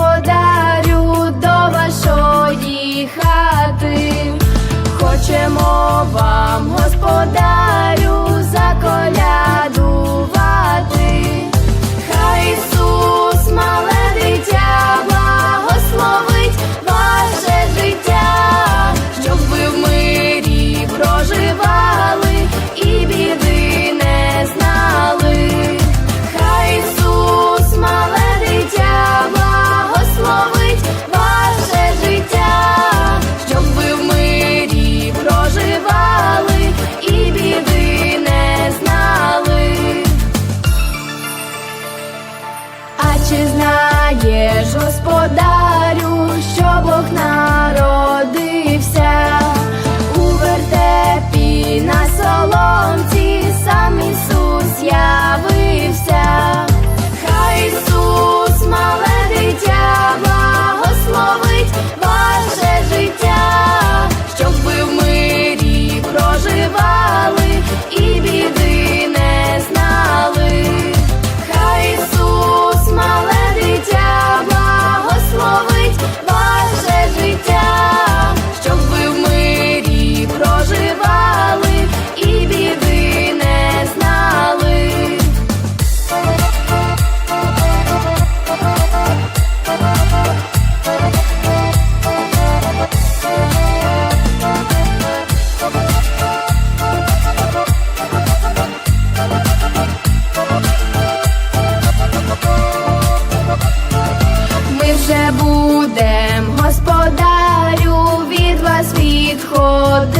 Подарю до вашої хати, хочемо вам господарю. вже будем, господарю від вас відходити.